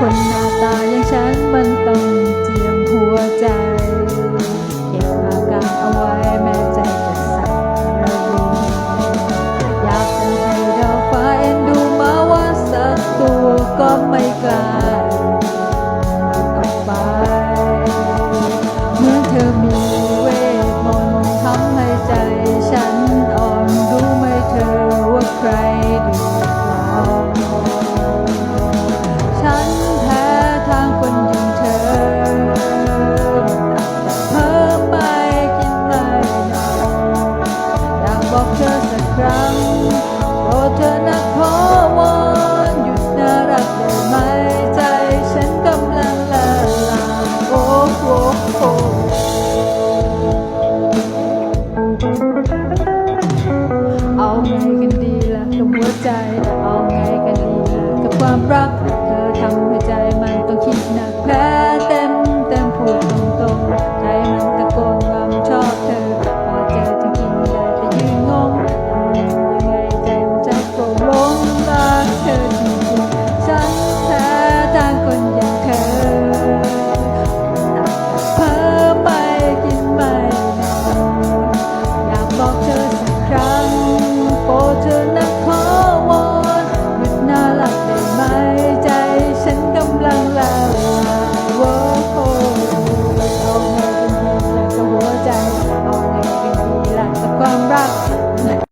คนหน้าตาอย่างฉันมันต้อง i side.